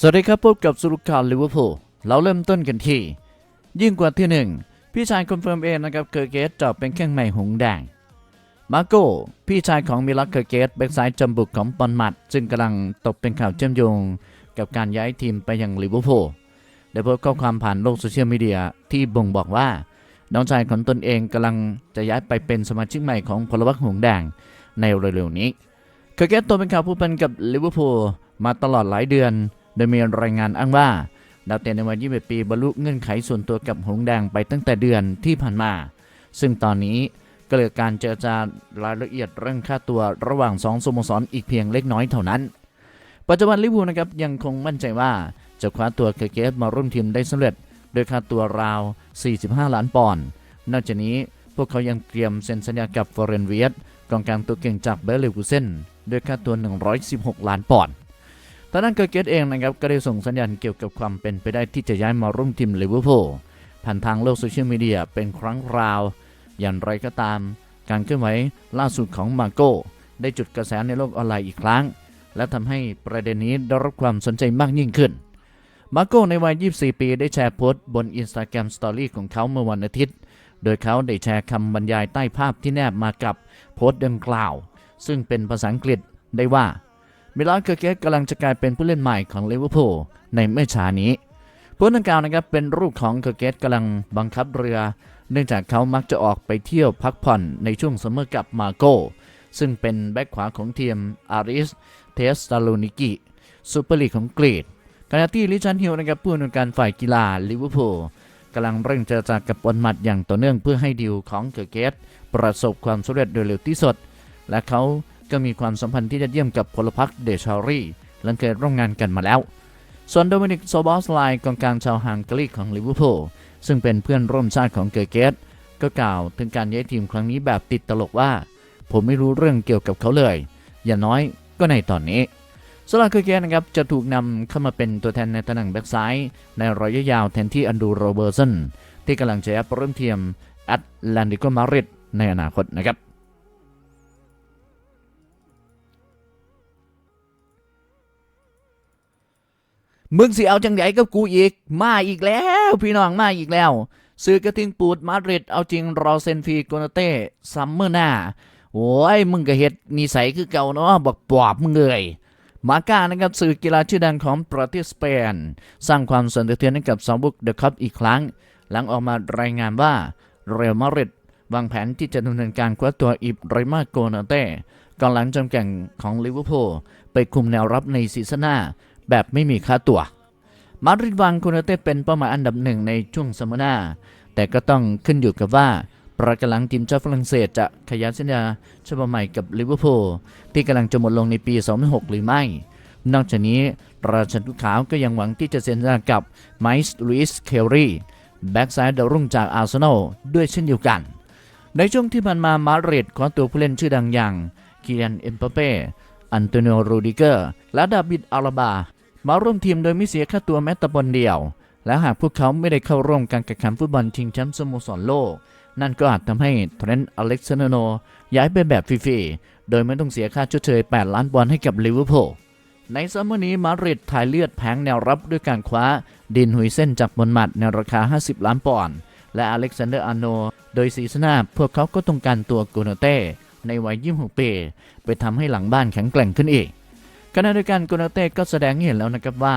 สวัสดีครับพบกับสรุปข่าลิเวอร์พูลเราเริ่มต้นกันที่ ยิ่งกว่าที่หนึ่งพี่ชายคอนเฟิร์มเองนะครับเคอร์เกตจะเป็นแข้งใหม่หงแดงมาโก้พี่ชายของมิลักเคอร์เกตแบ็กซ้ายจำบุกของปอนมัดซึ่งกำลังตกเป็นข่าวเชื่อมโยง กับการย้ายทีมไปยังลิเวอร์พูลได้โพสต์ข้อความผ่านโลกโซเชียลมีเดียที่บ่งบอกว่า น้องชายของตนเองกำลังจะย้ายไปเป็นสมาชิกใหม่ของพลวัตหงแดงในเร็วๆนี้เคอร์เกตตัวเป็นข่าวผู้พันกับลิเวอร์พูลมาตลอดหลายเดือน โดยมีรายงานอ้างว่าดาวเตะในวัย21 ปีบรรลุเงื่อนไขส่วนตัวกับหงแดงไปตั้งแต่เดือนที่ผ่านมา ซึ่งตอนนี้ก็เหลือการเจรจารายละเอียดเรื่องค่าตัวระหว่าง2สโมสรอีกเพียงเล็กน้อยเท่านั้น ปัจจุบันลิเวอร์พูลนะครับยังคงมั่นใจว่าจะคว้าตัวเคอร์เกตมาร่วมทีมได้สำเร็จ โดยค่าตัวราว 45 ล้านปอนด์ นอกจากนี้พวกเขายังเตรียมเซ็นสัญญากับฟอร์เรนเวียตกองกลางตัวเก่งจากเบลเลกูเซนด้วยค่าตัว 116 ล้านปอนด์ ตอนนั้นเกอร์เกตเองนะครับก็ได้ส่งสัญญาณเกี่ยวกับความเป็นไปได้ที่จะย้ายมาร่วมทีมลิเวอร์พูลผ่านทางโลกโซเชียลมีเดียเป็นครั้งคราว อย่างไรก็ตาม การเคลื่อนไหวล่าสุดของมาโก้ได้จุดกระแสในโลกออนไลน์อีกครั้ง และทำให้ประเด็นนี้ได้รับความสนใจมากยิ่งขึ้น มาโก้ในวัย 24 ปีได้แชร์โพสต์บนอินสตาแกรมสตอรี่ของเขาเมื่อวันอาทิตย์ โดยเขาได้แชร์คำบรรยายใต้ภาพที่แนบมากับโพสต์ดังกล่าว ซึ่งเป็นภาษาอังกฤษได้ว่า มิลานเคอร์เกตกำลังจะกลายเป็นผู้เล่นใหม่ของลิเวอร์พูลในไม่ช้านี้โพสต์ดังกล่าวนะครับเป็นรูปของเคอร์เกตกำลังบังคับเรือ เนื่องจากเขามักจะออกไปเที่ยวพักผ่อนในช่วงซัมเมอร์กับมาโกซึ่งเป็นแบ็คขวาของทีมอาริสเทสตาโลนิกิซูเปอร์ลีกของกรีกขณะที่ลิชันฮิลนะครับผู้อำนวยการฝ่ายกีฬาลิเวอร์พูลกำลังเร่งเจรจากับบอลมัดอย่างต่อเนื่องเพื่อให้ดีลของเคอร์เกตประสบความสำเร็จโดยเร็วที่สุด และเขา ก็มีความสัมพันธ์ที่ยอดเยี่ยมกับพลพรรคเดชารีหลังเคยร่วมงานกันมาแล้ว ส่วนโดมินิกโซบอสไลน์กองกลางชาวฮังการีของลิเวอร์พูลซึ่งเป็นเพื่อนร่วมชาติของเกอร์เกตก็กล่าวถึงการย้ายทีมครั้งนี้แบบติดตลกว่า ผมไม่รู้เรื่องเกี่ยวกับเขาเลย อย่างน้อยก็ในตอนนี้สำหรับเกอร์เกตนะครับจะถูกนำเข้ามาเป็นตัวแทนในตำแหน่งแบ็กซ้ายในระยะยาวแทนที่อันดูโรเบอร์สันที่กำลังจะย้ายไปร่วมทีมแอตแลนติโกมาริดในอนาคตนะครับ มึงสิเอาจังไดกับกูอีก มาอีกแล้ว พี่น้องมาอีกแล้ว ซื้อกระทิงปูดมาดริดเอาจริงรอเซนฟีโกนาเต้ซัมเมอร์หน้าโอ้ยมึงก็เฮ็ดนิสัยคือเก่าเนาะบอกปอบมึงเลยมาก้านะครับสื่อกีฬาชื่อดังของประเทศสเปน สร้างความสันเทือนให้กับสาวบุกเดอะคัพอีกครั้ง หลังออกมารายงานว่าเรอัลมาดริดวางแผนที่จะดำเนินการคว้าตัวอิบราฮิมาโกนาเต้กองหลังจำแก่งของลิเวอร์พูลไปคุมแนวรับในซีซั่นหน้า แบบไม่มีค่าตัว มาดริดวางโคนเต้เป็นเป้าหมายอันดับหนึ่งในช่วงซัมเมอร์หน้าแต่ก็ต้องขึ้นอยู่กับว่าประกำลังทีมชาติฝรั่งเศสจะขยันสัญญาฉบับใหม่กับลิเวอร์พูลที่กำลังจะหมดลงในปี 2006 หรือไม่ นอกจากนี้ราชันทุกขาวก็ยังหวังที่จะเซ็นสัญญากับไมส์ลุยส์เคลรีแบ็กซ้ายดาวรุ่งจากอาร์เซนอลด้วยเช่นเดียวกัน ในช่วงที่ผ่านมามาดริดคว้าตัวผู้เล่นชื่อดังอย่างคีเลียนเอ็มเปเป้อันโตนิโอรูดิเกอร์และดาบิดอาราบา มาร่วมทีมโดยไม่เสียค่าตัวแม้แต่บอลเดียว และหากพวกเขาไม่ได้เข้าร่วมการแข่งขันฟุตบอลชิงแชมป์สโมสรโลก นั่นก็อาจทำให้เทรนต์อเล็กซานโนย้ายไปแบบฟรีๆ โดยไม่ต้องเสียค่าชดเชย 8 ล้านปอนด์ให้กับลิเวอร์พูลในซัมเมอร์นี้มาดริดถ่ายเลือดแผงแนวรับด้วยการคว้า ดินหุยเส้นจากบนหมัดในราคา 50 ล้านปอนด์และอเล็กซานเดอร์อาโน โดยซีซั่นหน้าพวกเขาก็ต้องการตัวโกโนเต้ในวัย 26 ปี ไปทำให้หลังบ้านแข็งแกร่งขึ้นอีก ขณะเดียวกันโกนาเต้ก็แสดงให้เห็นแล้วนะครับว่า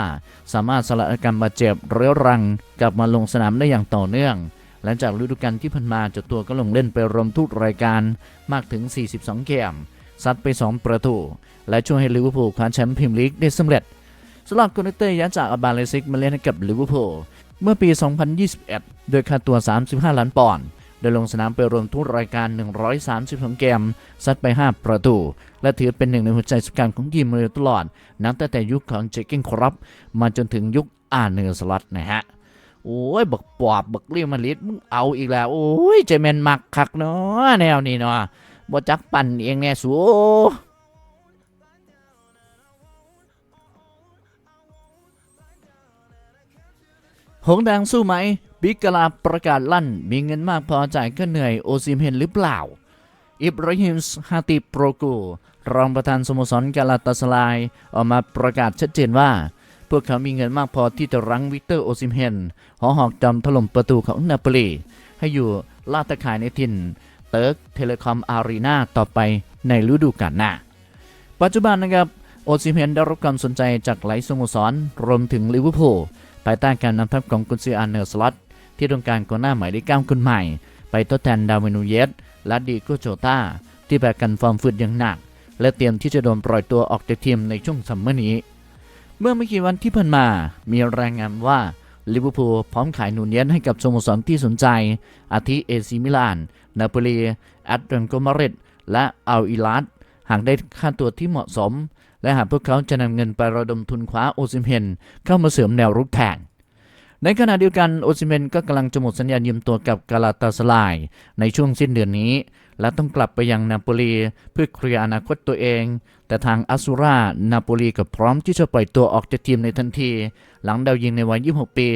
สามารถสละอาการบาดเจ็บเรื้อรัง กลับมาลงสนามได้อย่างต่อเนื่อง หลังจากฤดูกาลที่ผ่านมาเจ้าตัวก็ลงเล่นไปรวมทุกรายการมากถึง 42 เกมซัดไป 2 ประตู และช่วยให้ลิเวอร์พูลคว้าแชมป์พรีเมียร์ลีกได้สำเร็จสำหรับโกนาเต้ย้ายจากอาบาเลซิกมาเล่นให้กับลิเวอร์พูลเมื่อปี 2021 โดยค่าตัว 35 ล้านปอนด์ โดยลงสนามไปรวมทุกรายการ 132 เกม ซัดไป 5 ประตู และถือเป็นหนึ่งในหัวใจสำคัญของทีมมาตลอด นับตั้งแต่ยุคของเจคกิ้งครับ มาจนถึงยุคอาเนอร์สล็อตนะฮะ โอ้ย บักปอบบักเรียมาลิดมึงเอาอีกแล้ว โอ้ย ใจแมนมักคักเนาะแนวนี้เนาะบ่จักปั่นเองแน่สู หงแดงสู้ไหมบิ๊กกลาประกาศลั่น มีเงินมากพอจ่ายก็เหนื่อยโอซิมเห็นหรือเปล่า อิบราฮิมส์ฮาติโปรกู รองประธานสโมสรกาลาตาสลาย ออกมาประกาศชัดเจนว่า พวกเขามีเงินมากพอที่จะรั้งวิกเตอร์โอซิมเฮนหอหอกจำถล่มประตูของนาโปลีให้อยู่ลาดตะข่ายในถิ่น เติร์กเทเลคอมอารีนาต่อไปในฤดูกาลหน้า ปัจจุบันนะครับโอซิมเฮนได้รับความสนใจจากหลายสโมสรรวมถึงลิเวอร์พูล ภายใต้การนำทัพของกุนซืออาร์เนอร์สล็อตที่ต้องการกองหน้าหมายเลขเก้าคนใหม่ ไปทดแทนดาวินูเยสและดีโกโจตาที่แบกกันฟอร์มฟืดอย่างหนัก และเตรียมที่จะโดนปล่อยตัวออกจากทีมในช่วงซัมเมอร์นี้ เมื่อไม่กี่วันที่ผ่านมา มีรายงานว่าลิเวอร์พูลพร้อมขายนูเนียนให้กับสโมสรที่สนใจ อาทิเอซิมิลาน นาโปลีแอตเลนโกมาริดและอัลอิลัดหากได้ค่าตัวที่เหมาะสม และหากพวกเขาจะนำเงินไประดมทุนคว้าโอซิเฮนเข้ามาเสริมแนวรุกแข่งในขณะเดียวกันโอซิเฮนก็กำลังจะหมดสัญญายืมตัวกับกาลาตาสลายในช่วงสิ้นเดือนนี้ และต้องกลับไปยังนาโปลีเพื่อเคลียร์อนาคตตัวเอง แต่ทางอัสูรานาโปลีก็พร้อมที่จะปล่อยตัวออกจากทีมในทันที หลังดาวยิงในวัย 26 ปี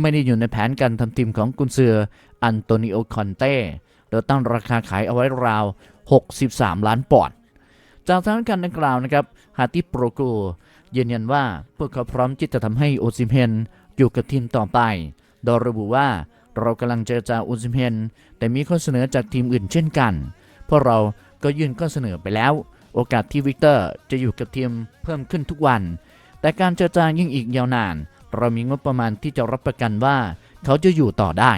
ไม่ได้อยู่ในแผนการทำทีมของกุนซืออันโตนิโอคอนเต้โดยตั้งราคาขายเอาไว้ราว 63 ล้านปอนด์ จากสถานการณ์ดังกล่าวนะครับฮาติโปรโกยืนยันว่าพวกเขาพร้อมที่จะทำให้โอซิมเฮนอยู่กับทีมต่อไป โดยระบุว่าเรากำลังเจรจาโอซิมเฮนแต่มีข้อเสนอจากทีมอื่นเช่นกันเพราะเราก็ยื่นข้อเสนอไปแล้ว โอกาสที่วิกเตอร์จะอยู่กับทีมเพิ่มขึ้นทุกวัน แต่การเจรจายิ่งอีกยาวนาน เรามีงบประมาณที่จะรับประกันว่าเขาจะอยู่ต่อได้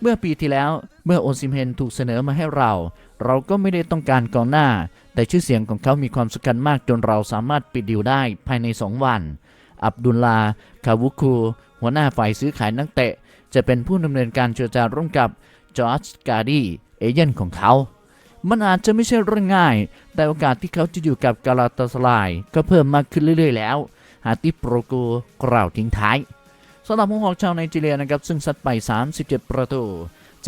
เมื่อปีที่แล้วเมื่อโอซิมเฮนถูกเสนอมาให้เรา เราก็ไม่ได้ต้องการกองหน้า แต่ชื่อเสียงของเขามีความสำคัญมากจนเราสามารถปิดดีลได้ภายใน 2 วัน อับดุลลา คาวุคู หัวหน้าฝ่ายซื้อขายนักเตะ จะเป็นผู้ดำเนินการเจรจาร่วมกับจอร์จการ์ดีเอเย่นของเขา มันอาจจะไม่ใช่เรื่องง่าย แต่โอกาสที่เขาจะอยู่กับกาลาตาสลาย ก็เพิ่มมากขึ้นเรื่อย ๆ แล้ว ฮาติโปรโกกล่าวทิ้งท้ายสำหรับผู้หอกชาวไนจีเรียนะครับซึ่งซัดไป 37 ประตู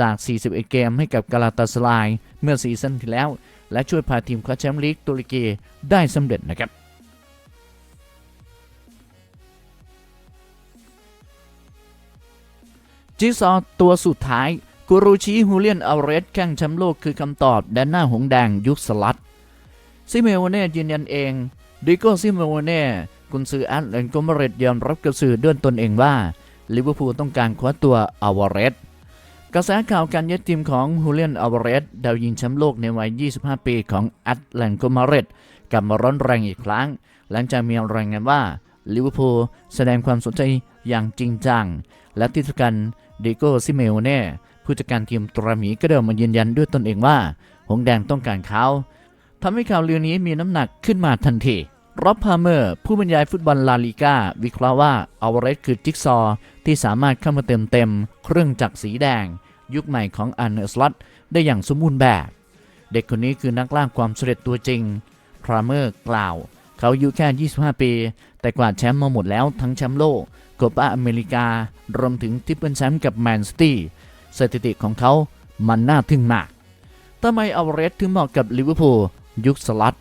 จาก 41 เกมให้กับกาลาตาสลายเมื่อซีซั่นที่แล้ว และช่วยพาทีมคว้าแชมป์ลีกตุรกีได้สำเร็จนะครับจีซอตัวสุดท้ายกูรูชิฮูเลียนอัลเรสแข่งแชมป์โลกคือคำตอบแดนหน้าหงแดงยุคสลัดซิเมโอเน่ยืนยันเองดิโก้ซิเมโอเน่กุนซือแอตเลนโกมาเรตยอมรับกับสื่อด้วยตนเองว่าลิเวอร์พูลต้องการคว้าตัวอัลวาเรส กระแสข่าวการยึดทีมของฮูเลียนอัลวาเรสดาวยิงแชมป์โลกในวัย 25 ปีของแอตแลนโกมาเรตกลับมาร้อนแรงอีกครั้ง หลังจากมีรายงานว่าลิเวอร์พูลแสดงความสนใจอย่างจริงจัง และที่สำคัญดิโก้ซิเมโอเน่ผู้จัดการทีมตราหมีก็เดินมายืนยันด้วยตนเองว่า หงแดงต้องการเขาทำให้ข่าวลือนี้มีน้ำหนักขึ้นมาทันที ร็อบพาเมอร์ ผู้บรรยายฟุตบอลลาลิก้าวิเคราะห์ว่าอัลวเรสคือจิ๊กซอว์ที่สามารถเข้ามาเติมเต็ม เครื่องจักรสีแดง ยุคใหม่ของอันเนอร์สลอตได้อย่างสมบูรณ์แบบ เด็กคนนี้คือนักล่าความสำเร็จตัวจริงพราเมอร์กล่าว เขาอายุแค่ 25 ปี แต่กวาดแชมป์มาหมดแล้วทั้งแชมป์โลกโกปาอเมริกา รวมถึงทิปเปิลแชมป์กับแมนซิตี้สถิติของเขามันน่าทึ่งมากทำไมอัลวเรสถึงเหมาะกับลิเวอร์พูลยุคสลัด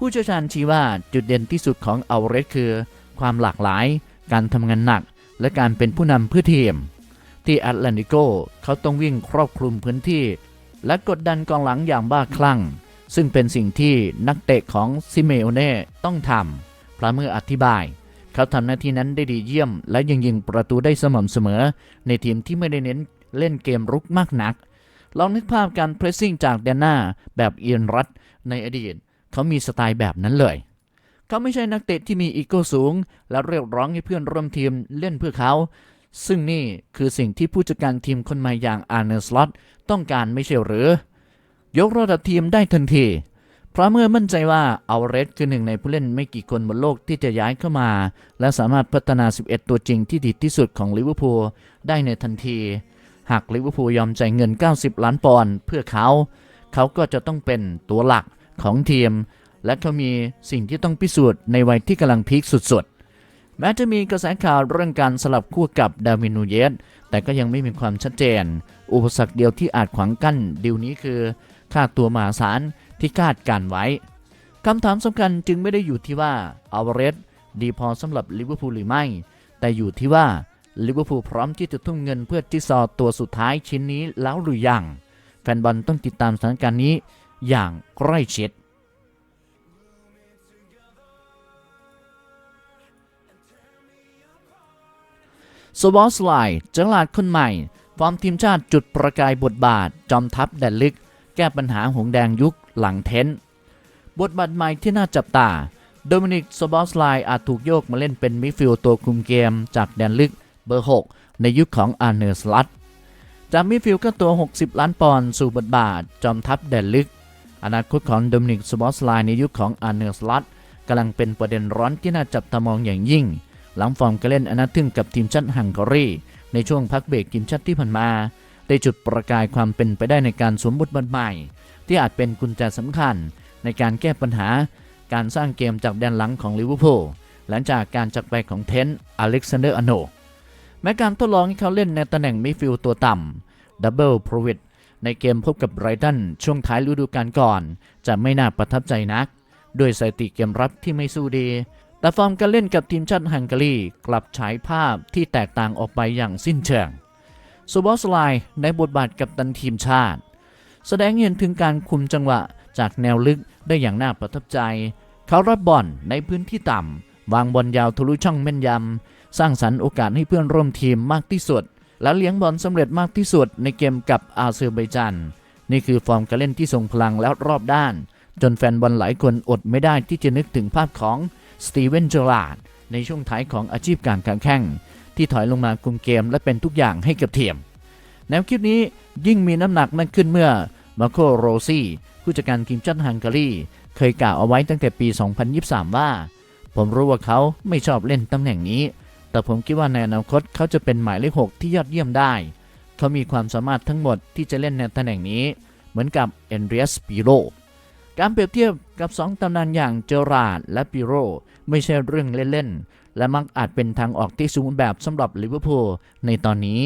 ผู้เชี่ยวชาญชี้ว่าจุดเด่นที่สุดของอัลวาเรสคือ ความหลากหลาย การทำงานหนัก และการเป็นผู้นำเพื่อทีม ที่แอตแลนติโกเขาต้องวิ่งครอบคลุมพื้นที่ และกดดันกองหลังอย่างบ้าคลั่ง ซึ่งเป็นสิ่งที่นักเตะของซิเมโอเน่ต้องทำพระเมื่ออธิบาย เขาทำหน้าที่นั้นได้ดีเยี่ยม และยังยิงประตูได้สม่ำเสมอ ในทีมที่ไม่ได้เน้นเล่นเกมรุกมากนักลองนึกภาพการเพรสซิ่งจากแดนหน้าแบบเอียนรัตในอดีต เขามีสไตล์แบบนั้นเลย เขาไม่ใช่นักเตะที่มีอีโก้สูง และเรียกร้องให้เพื่อนร่วมทีมเล่นเพื่อเขา ซึ่งนี่คือสิ่งที่ผู้จัดการทีมคนใหม่อย่างอาร์เนสลอตต้องการไม่ใช่หรือ ยกระดับทีมได้ทันที เพราะเมื่อมั่นใจว่าอัลเรสคือหนึ่งในผู้เล่นไม่กี่คนบนโลกที่จะย้ายเข้ามา และสามารถพัฒนา 11 ตัวจริงที่ดีที่สุดของลิเวอร์พูลได้ในทันทีหากลิเวอร์พูลยอมจ่ายเงิน 90 ล้านปอนด์เพื่อเขา เขาก็จะต้องเป็นตัวหลัก ของทีม และเขามีสิ่งที่ต้องพิสูจน์ในวัยที่กำลังพีคสุดๆ แม้จะมีกระแสข่าวเรื่องการสลับคู่กับดาวินูเยส แต่ก็ยังไม่มีความชัดเจน อุปสรรคเดียวที่อาจขวางกั้นดีลนี้คือค่าตัวมหาศาลที่คาดการไว้คำถามสำคัญจึงไม่ได้อยู่ที่ว่าอัลวเรสดีพอสำหรับลิเวอร์พูลหรือไม่ แต่อยู่ที่ว่าลิเวอร์พูลพร้อมที่จะทุ่มเงินเพื่อจิ๊กซอตัวสุดท้ายชิ้นนี้แล้วหรือยัง แฟนบอลต้องติดตามสถานการณ์นี้ อย่างใกล้ชิด สวอสไลจังหลาดคนใหม่ ฟอร์มทีมชาติจุดประกายบทบาท จอมทัพแดนลึก แก้ปัญหาหงแดงยุคหลังเทนต์บทบาทใหม่ที่น่าจับตา โดมินิกสบอสไลอาจถูกโยกมาเล่นเป็นมิดฟิลด์ตัวคุมเกมจากแดนลึกเบอร์ 6 ในยุคของอาร์เนอร์สลัตจากมิดฟิลด์ก็ตัว 60 ล้านปอนด์สู่บทบาท จอมทัพแดนลึก อนาคตของโดมินิกสบอสไลในยุคของอาร์เนอร์สลัตกำลังเป็นประเด็นร้อนที่น่าจับตามองอย่างยิ่ง หลังฟอร์มการเล่นอนาทึ่งกับทีมชาติฮังการีในช่วงพักเบรกทีมชาติที่ผ่านมา ได้จุดประกายความเป็นไปได้ในการสวมบทบาทใหม่ ที่อาจเป็นกุญแจสำคัญ ในการแก้ปัญหา การสร้างเกมจากแดนหลังของลิเวอร์พูลหลังจากการจากไปของเทนอเล็กซานเดอร์อโนแม้การทดลองให้เขาเล่นในตำแหน่งมิดฟิลด์ตัวต่ำดับเบิลโปรวิด ในเกมพบกับไรตันช่วงท้ายฤดูกาลก่อน จะไม่น่าประทับใจนัก ด้วยสถิติเกมรับที่ไม่สู้ดี แต่ฟอร์มการเล่นกับทีมชาติฮังการีกลับฉายภาพที่แตกต่างออกไปอย่างสิ้นเชิงซูบอสไลในบทบาทกับตันทีมชาติ แสดงเห็นถึงการคุมจังหวะจากแนวลึกได้อย่างน่าประทับใจ เขารับบอลในพื้นที่ต่ำวางบอลยาวทะลุช่องแม่นยำ สร้างสรรค์โอกาสให้เพื่อนร่วมทีมมากที่สุด และเลี้ยงบอลสำเร็จมากที่สุดในเกมกับอาเซอร์ไบจัน นี่คือฟอร์มการเล่นที่ทรงพลังและรอบด้าน จนแฟนบอลหลายคนอดไม่ได้ที่จะนึกถึงภาพของสตีเวนเจอราร์ดในช่วงท้ายของอาชีพการแข่งที่ถอยลงมาคุมเกมและเป็นทุกอย่างให้กับทีมแนวคิดนี้ยิ่งมีน้ำหนักมากขึ้นเมื่อมาโคโรซี่ผู้จัดการทีมชาติฮังการีเคยกล่าวเอาไว้ตั้งแต่ปี 2023 ว่า ผมรู้ว่าเขาไม่ชอบเล่นตำแหน่งนี้ แต่ผมคิดว่าในอนาคตเขาจะเป็นหมายเลข 6 ที่ยอดเยี่ยมได้ เขามีความสามารถทั้งหมดที่จะเล่นในตำแหน่งนี้ เหมือนกับเอนเรียสปิโรการเปรียบเทียบกับ 2ตำนานอย่างเจอราร์ดและปิโรไม่ใช่เรื่องเล่นๆ และมักอาจเป็นทางออกที่สูงแบบสำหรับลิเวอร์พูลในตอนนี้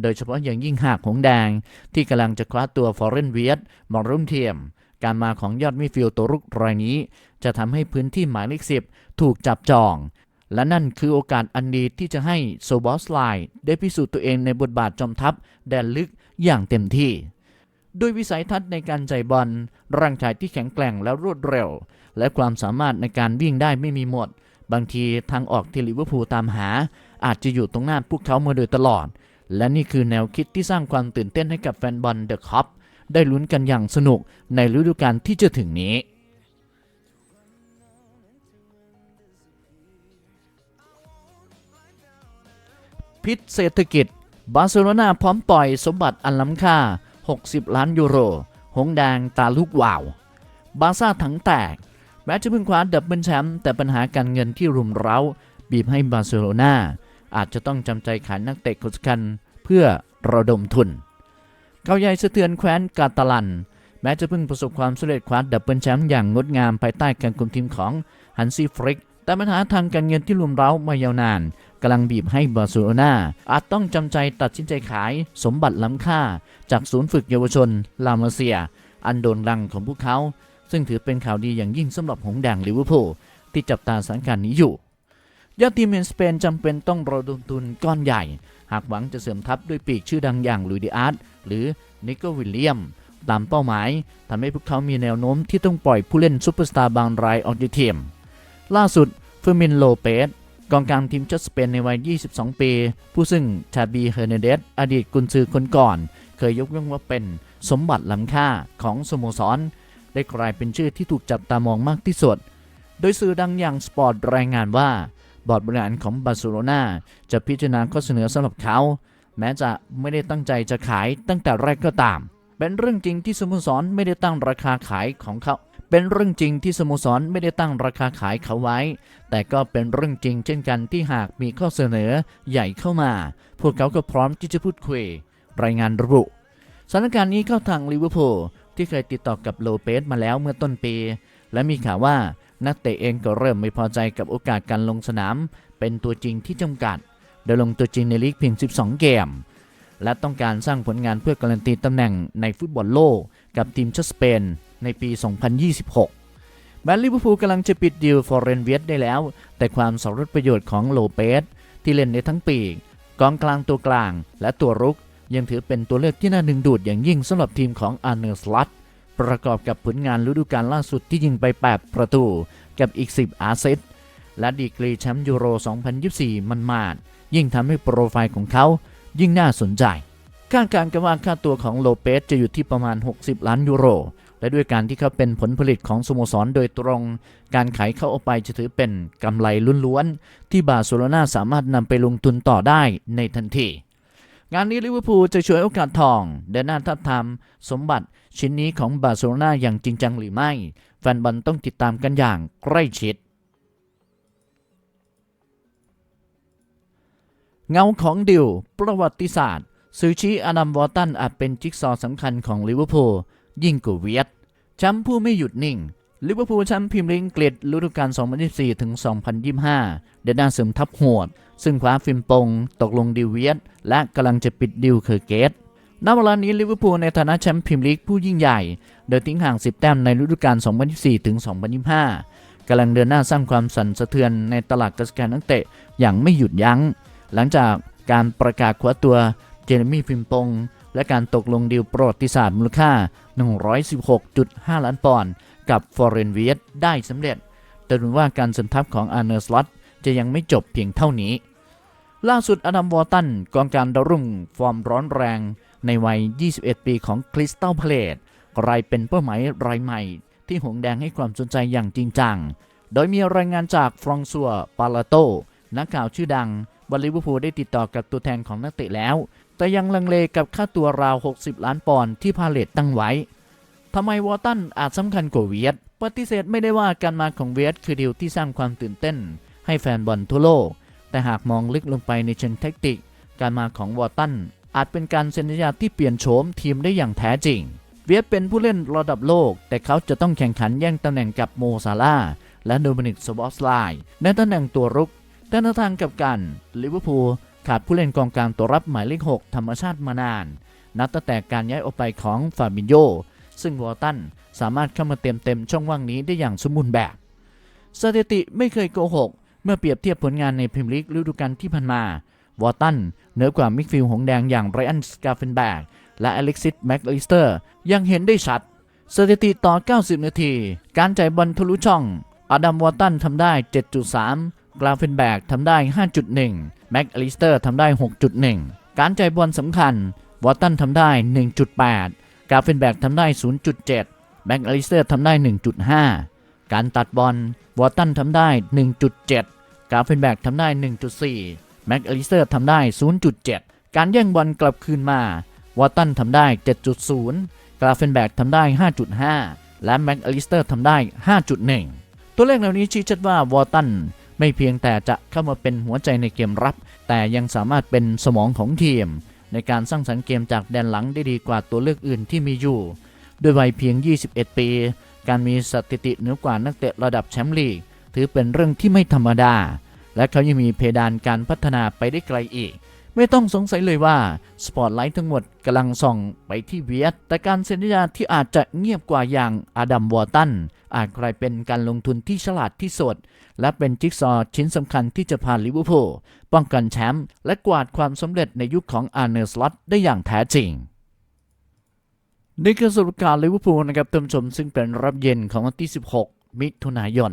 โดยเฉพาะอย่างยิ่งหากหงแดง ที่กำลังจะคว้าตัวฟอร์เรนเวียตมาร่มเทียม การมาของยอดมิดฟิลด์ตัวรุกรายนี้ จะทำให้พื้นที่หมายเลขสิบถูกจับจอง และนั่นคือโอกาสอันดีที่จะให้โซบอสไลได้พิสูจน์ตัวเองในบทบาทจอมทัพแดนลึกอย่างเต็มที่ ด้วยวิสัยทัศน์ในการใจบอลร่างกายที่แข็งแกร่งและรวดเร็ว และความสามารถในการวิ่งได้ไม่มีหมด บางทีทางออกที่ลิเวอร์พูลตามหา อาจจะอยู่ตรงหน้าพวกเขามาโดยตลอด และนี่คือแนวคิดที่สร้างความตื่นเต้นให้กับแฟนบอลเดอะคัพได้ลุ้นกันอย่างสนุกในฤดูกาลที่จะถึงนี้ พิษเศรษฐกิจ บาร์เซโลนาพร้อมปล่อยสมบัติอันล้ำค่า 60 ล้านยูโร หงแดงตาลูกว่าว บาร์ซ่าถังแตก แม้จะเพิ่งคว้าดับเบิลแชมป์แต่ปัญหาการเงินที่รุมเร้า บีบให้บาร์เซโลนาอาจจะต้องจำใจขายนักเตะคนสำคัญเพื่อระดมทุนเกาใหญ่สะเทือนแคว้นกาตาลัน แม้จะเพิ่งประสบความสำเร็จคว้าดับเบิลแชมป์อย่างงดงามภายใต้การคุมทีมของฮันซี่ฟริก แต่ปัญหาทางการเงินที่รุมเร้ามายาวนาน กำลังบีบให้บาร์เซโลนาอาจต้องจำใจตัดสินใจขายสมบัติล้ำค่า จากศูนย์ฝึกเยาวชน ลามาเซีย อันโด่งดังของพวกเขา ซึ่งถือเป็นข่าวดีอย่างยิ่งสำหรับหงแดงลิเวอร์พูลที่จับตาสถานการณ์นี้อยู่ยอดทีมเมนสเปนจำเป็นต้องระดมทุนก้อนใหญ่ หากหวังจะเสริมทัพด้วยปีกชื่อดังอย่างลุยดิอาร์ตหรือนิโกวิลเลียมตามเป้าหมายทำให้พวกเขามีแนวโน้มที่ต้องปล่อยผู้เล่นซูเปอร์สตาร์บางรายออกจากทีมล่าสุดเฟอร์มินโลเปส กองกลางทีมชาติสเปนในวัย 22 ปี ผู้ซึ่งชาบี เฮอร์เนเดส อดีตกุนซือคนก่อน เคยยกย่องว่าเป็นสมบัติล้ำค่าของสโมสร ได้กลายเป็นชื่อที่ถูกจับตามองมากที่สุด โดยสื่อดังอย่างสปอร์ตรายงานว่า บอร์ดบริหารของบาร์เซโลนาจะพิจารณาข้อเสนอสำหรับเขา แม้จะไม่ได้ตั้งใจจะขายตั้งแต่แรกก็ตาม เป็นเรื่องจริงที่สโมสรไม่ได้ตั้งราคาขายของเขา เป็นเรื่องจริงที่สโมสรไม่ได้ตั้งราคาขายเขาไว้ แต่ก็เป็นเรื่องจริงเช่นกันที่หากมีข้อเสนอใหญ่เข้ามา พวกเขาก็พร้อมที่จะพูดคุย รายงานระบุสถานการณ์นี้เข้าทางลิเวอร์พูลที่เคยติดต่อกับโลเปสมาแล้วเมื่อต้นปี และมีข่าวว่านักเตะเองก็เริ่มไม่พอใจกับโอกาสการลงสนาม เป็นตัวจริงที่จำกัด โดยลงตัวจริงในลีกเพียง 12 เกม และต้องการสร้างผลงานเพื่อการันตีตำแหน่งในฟุตบอลโลก กับทีมชาติสเปน ในปี 2026 แม้ลิเวอร์พูลกำลังจะปิดดีลฟอร์เรนเวียตได้แล้ว แต่ความสมรสประโยชน์ของโลเปสที่เล่นในทั้งปีกกองกลางตัวกลาง และตัวรุก ยังถือเป็นตัวเลือกที่น่าดึงดูดอย่างยิ่งสำหรับทีมของอาร์เนอร์สลัตประกอบกับผลงานฤดูกาลล่าสุดที่ยิงไป 8 ประตูกับอีก 10 อาเซตและดีกรีแชมป์ยูโร 2024 มันมาดยิ่งทำให้โปรไฟล์ของเขา ยิ่งน่าสนใจคาดการณ์กันว่าค่าตัวของโลเปสจะอยู่ที่ประมาณ 60 ล้านยูโร และด้วยการที่เขาเป็นผลผลิตของสโมสรโดยตรง การขายเขาออกไปจะถือเป็นกำไรล้วนๆ ที่บาร์เซโลนาสามารถนำไปลงทุนต่อได้ในทันที งานนี้ลิเวอร์พูลจะช่วยโอกาสทองเดินหน้าทับทามสมบัติชิ้นนี้ของบาร์เซโลนาอย่างจริงจังหรือไม่ แฟนบอลต้องติดตามกันอย่างใกล้ชิด เงาของดิว ประวัติศาสตร์ซูชิอดัมวอร์ตันอาจเป็นจิ๊กซอสำคัญของลิเวอร์พูลยิ่งกว่าเวียดแชมป์ผู้ไม่หยุดนิ่งลิเวอร์พูลแชมป์พรีเมียร์ลีกอังกฤษฤดูกาล 2024 ถึง 2025 เดินหน้าเสริมทัพโหด ซึ่งคว้าฟิมปง ตกลงดิวเวียดและกำลังจะปิดดิวเคอร์เกตณเวลานี้ลิเวอร์พูลในฐานะแชมป์พรีเมียร์ลีกผู้ยิ่งใหญ่โดยทิ้งห่าง 10 แต้มในฤดูกาล 2024 ถึง 2025 กำลังเดินหน้าสร้างความสั่นสะเทือนในตลาดกระแสการนักเตะอย่างไม่หยุดยัง้ง หลังจากการประกาศคว้าตัวเจเรมี่ฟิมปง และการตกลงดีลประวัติศาสตร์มูลค่า 116.5 ล้านปอนด์กับฟอร์เรนเวียได้สำเร็จ แต่ดูว่าการสนทับของอาร์เนอร์สลอตจะยังไม่จบเพียงเท่านี้ ล่าสุดอดัมวอร์ตันกองการดาวรุ่งฟอร์มร้อนแรงในวัย 21 ปีของคริสตัลพาเลตกลายเป็นเป้าหมายรายใหม่ ที่หงแดงให้ความสนใจอย่างจริงจัง โดยมีรายงานจากฟรองซัว ปาลาโต นักข่าวชื่อดัง ว่าลิเวอร์พูลได้ติดต่อกับตัวแทนของนักเตะแล้ว แต่ยังลังเลกับค่าตัวราว 60 ล้านปอนด์ที่พาเลตตั้งไว้ทำไมวอตันอาจสำคัญกว่าเวียดปฏิเสธไม่ได้ว่าการมาของเวียดคือดีลที่สร้างความตื่นเต้น ให้แฟนบอลทั่วโลก แต่หากมองลึกลงไปในเชิงแท็กติก การมาของวอตันอาจเป็นการเซ็นสัญญาที่เปลี่ยนโฉมทีมได้อย่างแท้จริง เวียดเป็นผู้เล่นระดับโลก แต่เขาจะต้องแข่งขันแย่งตำแหน่งกับโมซาลาและโดมินิกสบอสไลน์ในตำแหน่งตัวรุก แต่ในทางกับกันลิเวอร์พูลขาดผู้เล่นกองกลางตัวรับหมายเลข 6 ธรรมชาติมานาน นับตั้งแต่การย้ายออกไปของฟาบินโยซึ่งวอร์ตันสามารถเข้ามาเต็มเต็มช่องว่างนี้ได้อย่างสมบูรณ์แบบ สถิติไม่เคยโกหก เมื่อเปรียบเทียบผลงานในพรีเมียร์ลีกฤดูกาลที่ผ่านมาวอร์ตันเหนือกว่ามิกฟิลหงแดงอย่างไรอันสกาเฟนแบกและอเล็กซิสแม็กลิสเตอร์ยังเห็นได้ชัด สถิติต่อ 90 นาที การจ่ายบอลทะลุช่อง อดัมวอร์ตันทำได้ 7.3 กราเฟนแบกทำได้ 5.1 แม็กอลิสเตอร์ทำได้ 6.1 การจ่ายบอลสำคัญ วอร์ตันทำได้ 1.8กราเฟนแบกทำได้ 0.7 แม็กอลิสเตอร์ทำได้ 1.5 การตัดบอล วอร์ตันทำได้ 1.7กราเฟนแบกทำได้ 1.4 แม็กอลิสเตอร์ทำได้ 0.7 การแย่งบอลกลับคืนมา วอร์ตันทำได้ 7.0กราเฟนแบกทำได้ 5.5 และแม็กอลิสเตอร์ทำได้ 5.1 ตัวเลขเหล่านี้ชี้ชัดว่าวอร์ตัน ไม่เพียงแต่จะเข้ามาเป็นหัวใจในเกมรับ แต่ยังสามารถเป็นสมองของทีม ในการสร้างสรรค์เกมจากแดนหลังได้ดีกว่าตัวเลือกอื่นที่มีอยู่ ด้วยวัยเพียง 21 ปี การมีสถิติเหนือกว่านักเตะระดับแชมป์ลีก ถือเป็นเรื่องที่ไม่ธรรมดา และเขายังมีเพดานการพัฒนาไปได้ไกลอีก ไม่ต้องสงสัยเลยว่า สปอตไลท์ทั้งหมดกำลังส่องไปที่เวียด แต่การเซ็นสัญญาที่อาจจะเงียบกว่าอย่างอดัมวอร์ตันอาจกลายเป็นการลงทุนที่ฉลาดที่สุด และเป็นจิ๊กซอว์ชิ้นสำคัญที่จะพาลิเวอร์พูลป้องกันแชมป์และกวาดความสำเร็จในยุคของอาร์เนอร์สล็อตได้อย่างแท้จริงนี่คือสรุปการลิเวอร์พูลนะครับท่านผู้ชมซึ่งเป็นรับเย็นของวันที่ 16 มิถุนายน